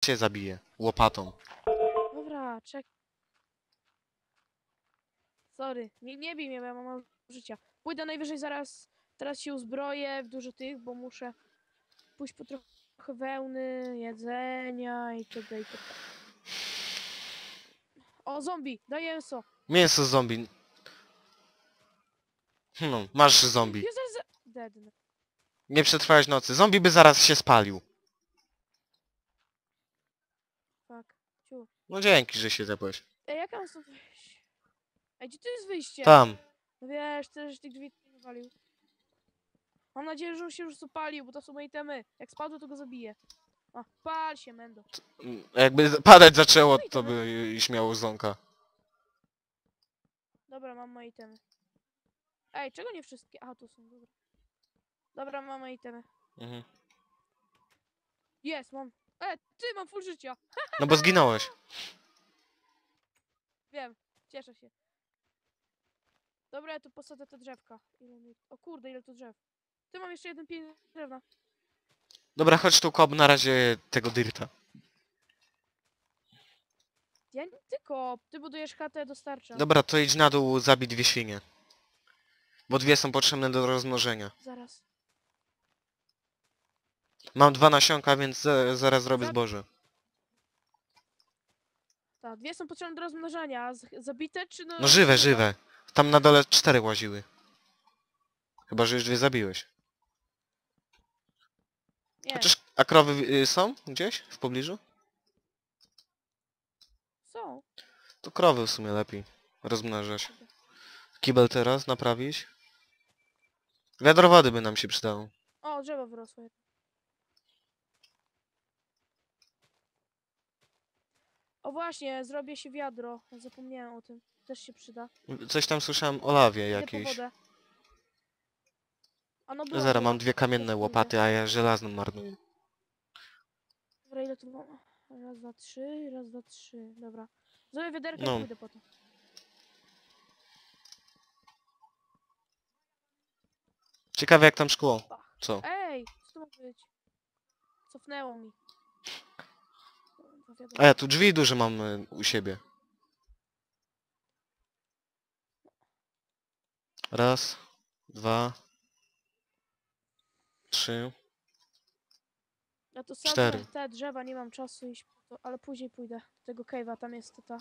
cię zabije. Łopatą. Dobra, czek. Sorry, nie, nie bij mnie, bo ja mam mało życia. Pójdę najwyżej zaraz, teraz się uzbroję w dużo tych, bo muszę pójść po trochę wełny, jedzenia i td. i td. O, zombie, daję mięso. Mięso zombie. No, masz zombie. Za... Nie przetrwałeś nocy. Zombie by zaraz się spalił. Fuck. Ciu. No dzięki, że się tepłeś. Ej, jak mam stąd wyjść? Ej, gdzie tu jest wyjście? Tam. No wiesz, też tych drzwi nie wywalił. Mam nadzieję, że on się już zapalił, bo to są moje temy. Jak spadło, to go zabiję. A, pal się, Mendo. Mm, Jakby padać zaczęło, to by już miało ząka. Dobra, mam moje itemy. Ej, czego nie wszystkie? A, tu są, dobra. Dobra, mam moje itemy. Mhm. Jest, mam. E, ty, mam full życia. No bo zginąłeś. Wiem, cieszę się. Dobra, ja tu posadzę te drzewka. Ile mi... O kurde, ile tu drzew. Ty, mam jeszcze jeden pień drewna. Dobra, chodź tu kop na razie tego dirta. Ja nie tylko, ty budujesz chatę, dostarczam. Dobra, to idź na dół, zabij dwie świnie. Bo dwie są potrzebne do rozmnożenia. Zaraz. Mam dwa nasionka, więc za, zaraz zrobię Za- zboże. Tak, dwie są potrzebne do rozmnażania, a z- zabite czy no... No żywe, żywe? żywe. Tam na dole cztery łaziły. Chyba, że już dwie zabiłeś. Nie, Chociaż, a krowy y, są gdzieś w pobliżu? są. To krowy w sumie lepiej rozmnażać. Kibel teraz naprawić. Wiadro wody by nam się przydało. O, drzewo wyrosło. jedno. O właśnie, zrobię się wiadro. Zapomniałem o tym. Też się przyda. Coś tam słyszałem o lawie Idę po jakiejś. wodę. A no zaraz, była. mam dwie kamienne łopaty, a ja żelazną marnuję. Dobra, ile tu mam? Raz, dwa, trzy, raz, dwa, trzy. Dobra. Zrobię wiaderkę No. i pójdę po to. Ciekawe jak tam szkło. Co? Ej, co to ma być? Cofnęło mi. A ja tu drzwi duże mam y, u siebie. Raz, dwa, trzy. Ja tu sadzę cztery. te drzewa, nie mam czasu iść po to, ale później pójdę do tego cave'a, tam jest ta...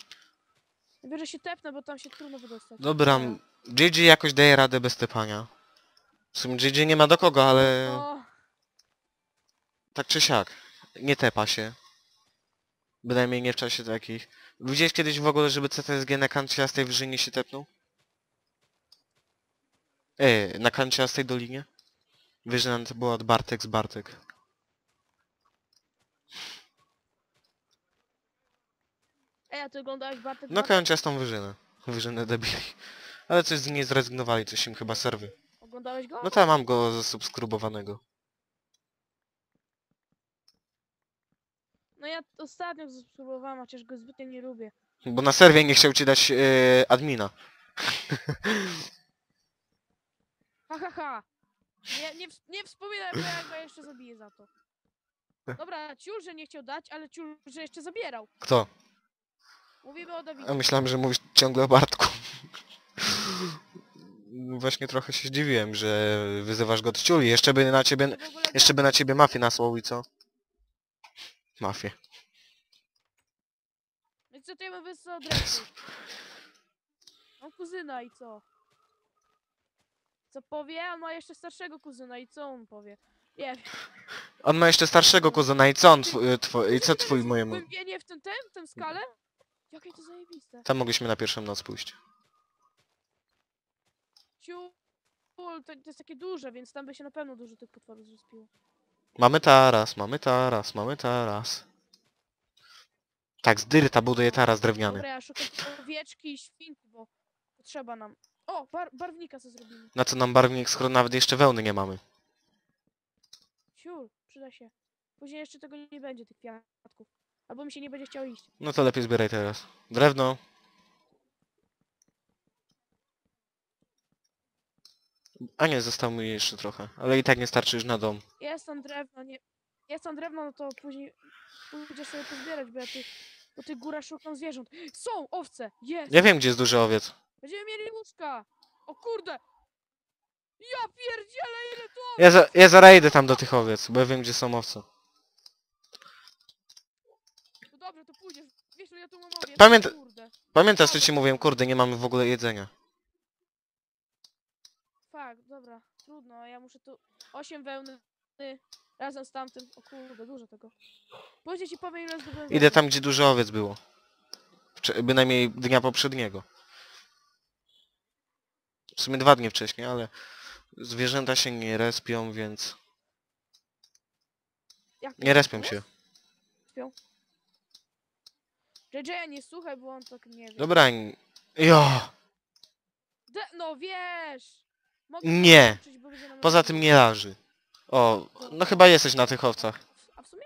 Najwyżej się tepnę, bo tam się trudno wydostać. Dobra, m- JJ jakoś daje radę bez tepania. W sumie JJ nie ma do kogo, ale O, tak czy siak. Nie tepa się. Bynajmniej nie w czasie takich. Widziałeś kiedyś w ogóle, żeby CTSG na kanciastej wyżynie się tepnął? Ej, na kanciastej dolinie? Wyżyna to była od Bartek z Bartek. Ej, a ty oglądałeś Bartek? No Bartek? kanciastą wyżynę. Wyżynę debili. Ale coś z niej zrezygnowali, coś im chyba serwy. Oglądałeś go? No tam mam go zasubskrybowanego. No ja ostatnio spróbowałam, chociaż go zbytnio nie lubię. Bo na serwie nie chciał ci dać e, admina. Ha ha ha! Nie, nie, ws- nie wspominaj, bo ja go jeszcze zabiję za to. Dobra, ciul, że nie chciał dać, ale ciul, że jeszcze zabierał. Kto? Mówimy o A Dawidzie. myślałem, że mówisz ciągle o Bartku. Właśnie trochę się zdziwiłem, że wyzywasz go od ciuli. Jeszcze by na ciebie, W ogóle jeszcze by na ciebie mafię nasłał i co? Mafię. I co to ja mam wysłać od ręki? Mam kuzyna i co? Co powie? On ma jeszcze starszego kuzyna i co on powie? Nie wiem. On ma jeszcze starszego kuzyna i co on twój, i co twój mojemu? Głębienie w ten, ten, w tę skalę? Jakie to zajebiste. Tam mogliśmy na pierwszą noc pójść. Ciul, to, to jest takie duże, więc tam by się na pewno dużo tych potworów zrespiło. Mamy taras, mamy taras, mamy taras. Tak, z dyrta buduje taras drewniany. Dobra, ja szukam owieczki i świnki, bo potrzeba nam. O, bar barwnika co zrobimy. Na co nam barwnik, skoro nawet jeszcze wełny nie mamy? Przyda się. Później jeszcze tego nie będzie, tych kwiatków. Albo mi się nie będzie chciał iść. No to lepiej zbieraj teraz. Drewno. A nie, zostało mi jeszcze trochę. Ale i tak nie starczy już na dom. Jest tam drewno, nie... jest tam drewno, no to później pójdziesz sobie pozbierać, bo ja tu po tych górach szukam zwierząt. Są owce! Jest! Ja wiem, gdzie jest duży owiec. Będziemy mieli łóżka! O kurde! Ja pierdzielę, ile tu Ja, za, ja zaraz idę tam do tych owiec, bo ja wiem, gdzie są owce. No dobrze, to pójdziesz. Wiesz, ile ja tu mam owiec? Pamięta- Kurde. Pamiętasz, co ci mówiłem? Kurde, nie mamy w ogóle jedzenia. Fak, dobra, trudno, ja muszę tu 8 wełny razem z tamtym. O kurde, dużo tego. Później ci powiem ile zdobyłem Idę wełny. tam, gdzie duży owiec było. Wcze- Bynajmniej dnia poprzedniego. W sumie dwa dni wcześniej, ale zwierzęta się nie respią, więc... Jak Nie respią się. JJ nie słuchaj, bo on tak nie wie. Dobra, jo! De no wiesz! Mogę Nie. Poza tym nie laży. O, no chyba jesteś na tych owcach. A w sumie?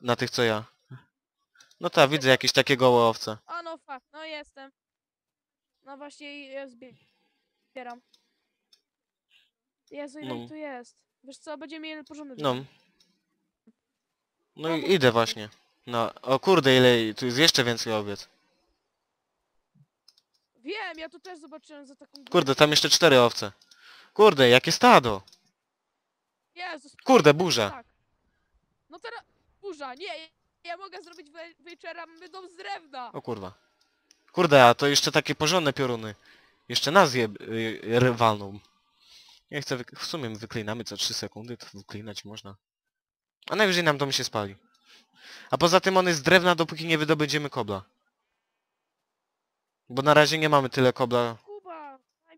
Na tych, co ja. No tak, widzę jakieś takie gołe owce. A no fakt, no jestem. No właśnie ja zbie- zbieram. Jezu, ile No. ich tu jest. Wiesz co, będziemy mieli porządny No. No i idę właśnie. No, o kurde, ile... Tu jest jeszcze więcej owiec. Wiem, ja tu też zobaczyłem za taką... Kurde, tam jeszcze cztery owce. Kurde, jakie stado. Jezus. Kurde, burza. Tak. No teraz... Burza, nie! Ja mogę zrobić we- wieczera, mamy dom z drewna! O kurwa. Kurde, a to jeszcze takie porządne pioruny. Jeszcze nas je y, walną. Nie chcę, w sumie wyklinamy co 3 sekundy, to wyklinać można. A najwyżej nam dom się spali. A poza tym on jest z drewna, dopóki nie wydobędziemy kobla. Bo na razie nie mamy tyle kobla. Kuba! Daj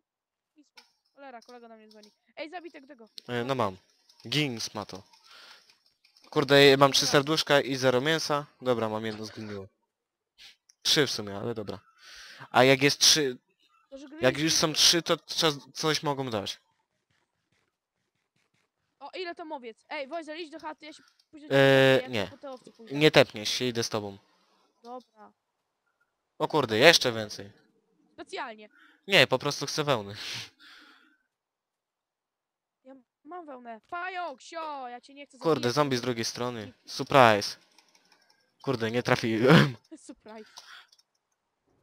mi spokój. Cholera, kolega na mnie dzwoni. Ej, zabij tego, tego. E, No mam. Gins ma to. Kurde, mam trzy serduszka i zero mięsa. Dobra, mam jedno zgniło. Trzy w sumie, ale dobra. A jak jest trzy, To, że jak już są trzy, to czas, coś mogą dać. O, ile tam owiec? Ej, Wojzer, idź do chaty, ja się później... Eee, ja nie. Po te owce pójdę. Nie tepniesz się, idę z tobą. Dobra. O kurde, jeszcze więcej. Specjalnie. Nie, po prostu chcę wełny. Mam wełnę. Pająk, sio, ja cię nie chcę Kurde, zabijać. zombie z drugiej strony. Surprise. Kurde, nie trafiłem. Surprise.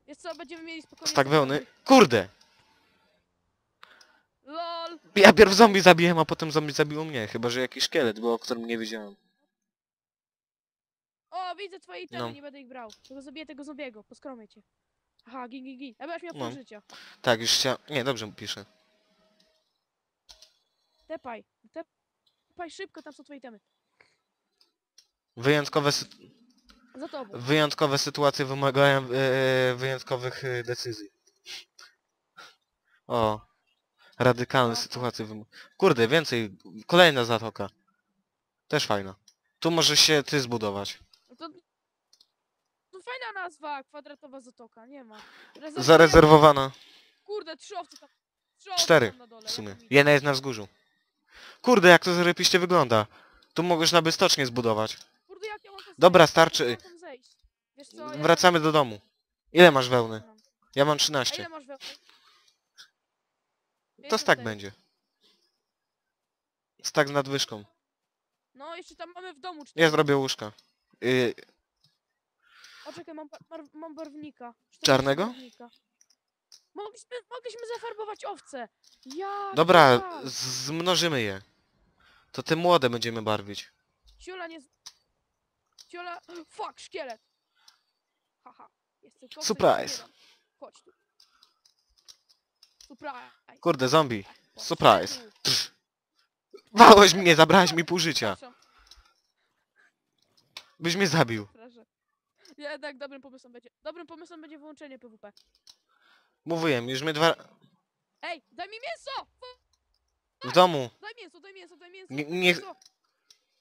Wiesz co, będziemy mieli spokojnie... Stak wełny. Kurde! LOL! Ja pierw zombie zabiłem, a potem zombie zabiło mnie. Chyba, że jakiś szkielet był, o którym nie wiedziałem. O, widzę twoje itemy, No. nie będę ich brał. Tylko zabiję tego zombiego, poskromię cię. Aha, gin, gin, gin. Ja będziesz miał No. pół życia. Tak, już chciałem... Nie, dobrze piszę. Tepaj. Tepaj szybko, tam są twoje itemy. Wyjątkowe, sy Za tobą. wyjątkowe sytuacje wymagają e, wyjątkowych e, decyzji. O. Radykalne Aha. sytuacje wym... Kurde, więcej. Kolejna zatoka. Też fajna. Tu możesz się ty zbudować. No to... To fajna nazwa, kwadratowa zatoka, nie ma. Zarezerwowana. Kurde, trzy owce tam. Trzy owce Cztery tam na dole. w sumie. Jedna jest na wzgórzu. Kurde, jak to zarypiście wygląda. Tu możesz na bystocznie zbudować. Kurde, jak ja mam to Dobra, starczy. Ja tam zejść? Wiesz co, ja Wracamy do domu. Ile masz wełny? Ja mam A 13. ile masz wełny? To tak cztery. będzie. Stak z nadwyżką. No, jeszcze tam mamy w domu Ja cztery. zrobię łóżka. Y, O, czekaj, mam, bar- mam barwnika. 40 Czarnego? barwnika. Mogliśmy, mogliśmy zafarbować owce. Ja. dobra, tak. zmnożymy je. To te młode będziemy barwić. Ciula nie... Ciula... Fuck, szkielet! Haha, jest tylko... owce, Surprise. Chodź tu. Surprise. Kurde, zombie. Chodź surprise. tu. Wałeś mnie, zabrałeś mi pół życia. Przepraszam, Byś mnie zabił. proszę. Jednak dobrym pomysłem będzie... Dobrym pomysłem będzie wyłączenie PWP. Mówiłem, już my dwa... Ej, daj mi mięso! W domu. Daj mięso, daj mięso, daj mięso! Nie- nie- mięso.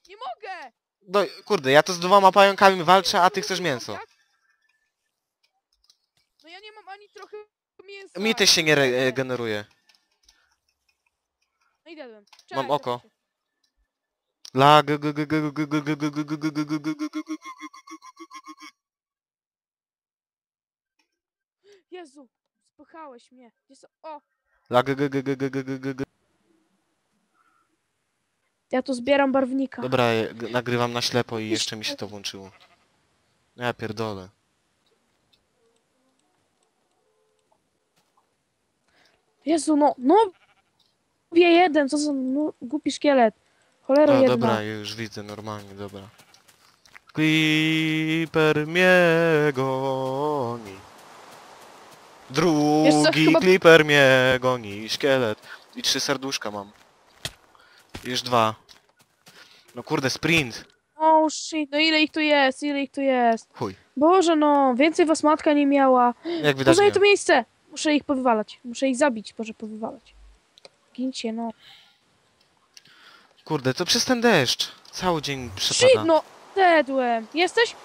Nie mogę! No, kurde, ja to z dwoma pająkami walczę, a ty chcesz mięso. No ja nie mam ani trochę mięsa. Mi też się nie regeneruje. No i dedłem. Mam oko. zobaczcie. La g g g g g g g g g g g g g g g g g Jezu, spychałeś mnie. Jest... O, La g g g g g g g g g Ja tu zbieram barwnika. Dobra, ja nagrywam na ślepo i jeszcze mi się to włączyło. Ja pierdolę. Jezu, no, no. Wie jeden, co za no, głupi szkielet. Cholera O, jedna. dobra, już widzę normalnie, dobra. Creeper mnie goni. Wiesz co, Drugi chyba- Creeper mnie goni. Szkielet. I trzy serduszka mam. Już dwa. No kurde, sprint. Oh shit, no ile ich tu jest, ile ich tu jest. Chuj. Boże no, więcej was matka nie miała. Jak widać nie. to miejsce. Muszę ich powywalać. Muszę ich zabić, Boże, powywalać. Gincie, no. Kurde, to przez ten deszcz. Cały dzień Shit, przepada. no. Dedłem. Jesteś?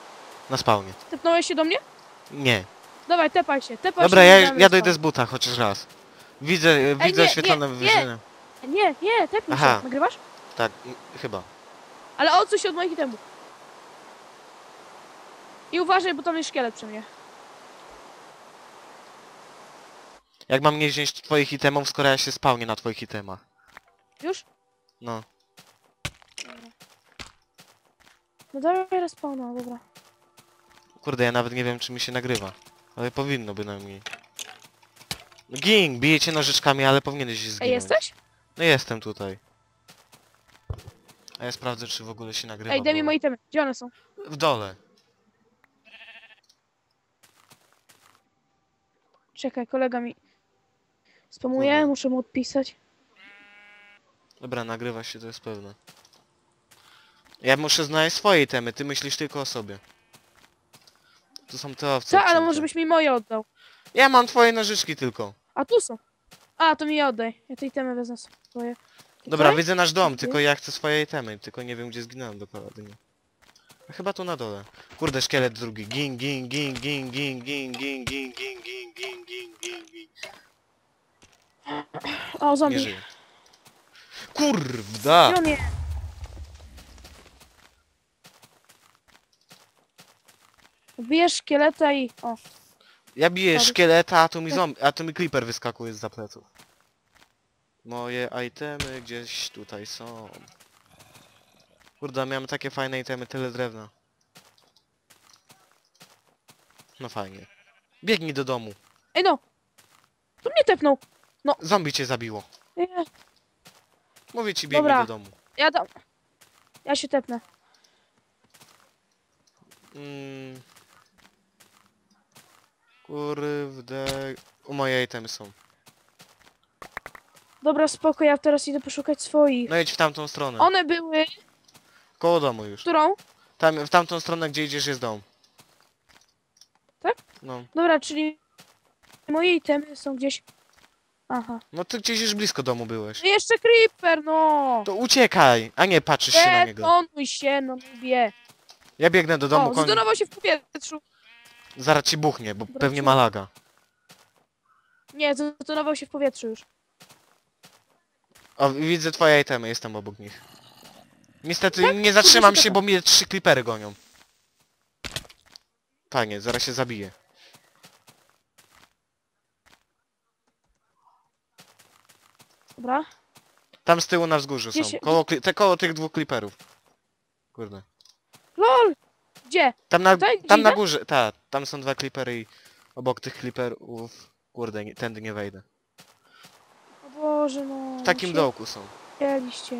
Na spawnie. Tepnąłeś się do mnie? Nie. Dawaj, tepaj się, tepaj Dobra, się. ja, biegamy ja stąd. dojdę z buta chociaż raz. Widzę, widzę nie, oświetlone nie, wyżyny. Nie, nie, tepnij Aha. się. Nagrywasz? Tak, chyba. Ale odsuń się od moich itemów. I uważaj, bo tam jest szkielet przy mnie. Jak mam nie wziąć twoich itemów, skoro ja się spawnię na twoich itemach? Już? No. No dawaj respawna, dobra. Kurde, ja nawet nie wiem czy mi się nagrywa. Ale powinno bynajmniej. Ging, bijecie nożyczkami, ale powinieneś zginąć. Ej, jesteś? No jestem tutaj. A ja sprawdzę czy w ogóle się nagrywa. Ej, daj mi bo- moje itemy. Gdzie one są? W dole. Czekaj, kolega mi spamuje, Kurde. muszę mu odpisać. Dobra, nagrywa się, to jest pewne. Ja muszę znaleźć swoje itemy, ty myślisz tylko o sobie. Tu są te owce Co, ale może byś mi moje oddał. Ja mam twoje nożyczki tylko. A tu są. A, to mi je oddaj. Ja te itemy wezmę Dobra, widzę nasz dom, tylko ja chcę swoje itemy, tylko nie wiem gdzie zginąłem dokładnie. A Chyba tu na dole. Kurde, szkielet drugi. Ging, ging, ging, ging, ging, ging, ging, ging, ging, ging, ging, ging, ging, ging. O, Nie zombie. żyje. Jest? Bijesz szkieleta i... O, Ja biję szkieleta, a tu mi zombie, a tu mi creeper wyskakuje z pleców. Moje itemy gdzieś tutaj są. Kurde, miałem takie fajne itemy, tyle drewna. No fajnie. Biegnij do domu. Ej no! Tu mnie tepnął! Zombie cię zabiło. Nie, Mówię ci, biegnij Dobra. do domu. ja dam... Ja się tepnę. Mm. Kurde... U moje itemy są. Dobra, spoko, ja teraz idę poszukać swoich. No idź w tamtą stronę. One były... Koło domu już. Którą? Tam, w tamtą stronę, gdzie idziesz jest dom. Tak? No. Dobra, czyli... Moje itemy są gdzieś... Aha. No ty gdzieś już blisko domu byłeś. No jeszcze creeper, no! To uciekaj, a nie patrzysz się na niego. Detonuj się, no mówię. Ja biegnę do domu, O, się w powietrzu. zaraz ci buchnie, bo Dobra, pewnie ma laga. Nie, zdetonował się w powietrzu już. O, widzę twoje itemy, jestem obok nich. Niestety Tak? nie zatrzymam Kurde, się, bo mnie trzy klipery gonią. Fajnie, zaraz się zabiję. Dobra. Tam z tyłu na wzgórzu Gdzie są, się- koło, kli- te, koło tych dwóch kliperów. Kurde. LOL! Gdzie? Tam na, Tutaj, gdzie tam na idę? górze, tak, tam są dwa klipery i obok tych kliperów, kurde, nie, tędy nie wejdę. Boże, no. W takim dołku są. Chcieliście.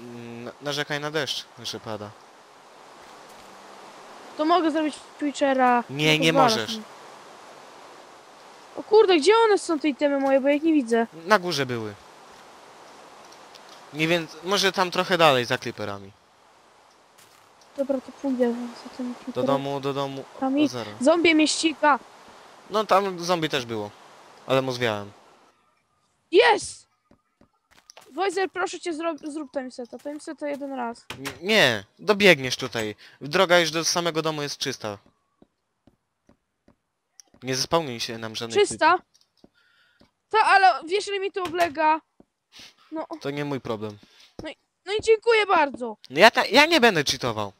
Mm, Narzekaj na deszcz, że pada. To mogę zrobić Twitchera. Nie, nie pozwalasz możesz. mi. O kurde, gdzie one są te itemy moje, bo ja ich nie widzę. Na górze były. Nie wiem, może tam trochę dalej za kliperami. Dobra, to pójdę za tym Do domu, do domu. Tam O, i-. Zombie mnie ściga. No tam zombie też było. Ale mu zwiałem. Jest! Wojzer, proszę cię, zrób, zrób timeseta. Timeseta jeden raz. N- Nie, dobiegniesz tutaj. Droga już do samego domu jest czysta. Nie zespełnij się nam żadnych Czysta? Ta, ale wiesz ile mi to oblega? No. To nie mój problem. no i dziękuję bardzo. No Ja, ta, ja nie będę cheatował.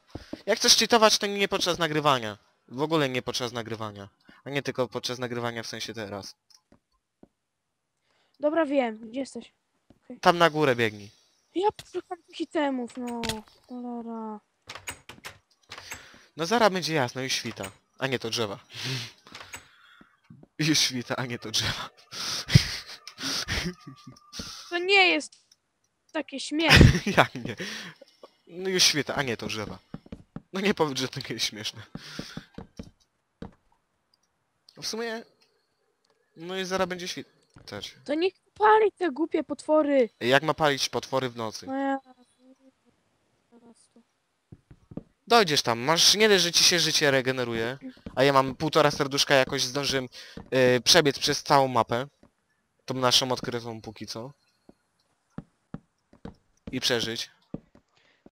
Jak chcesz cheatować, to nie podczas nagrywania. W ogóle nie podczas nagrywania. A nie tylko podczas nagrywania w sensie teraz. Dobra, wiem. Gdzie jesteś? Tam na górę biegnij. Ja szukam tych itemów, no. Cholera. No zaraz będzie jasno i świta. A nie to drzewa. Już świta, a nie to drzewa. To nie jest takie śmieszne. Jak nie? No już świta, a nie to drzewa. No nie powiedz, że to nie jest śmieszne. No W sumie... No i zaraz będzie świtać. To niech pali te głupie potwory. Jak ma palić potwory w nocy? No ja... Dojdziesz tam, masz nie dość, że ci się życie regeneruje, a ja mam półtora serduszka, jakoś zdążyłem yy, przebiec przez całą mapę. Tą naszą odkrytą póki co. I przeżyć.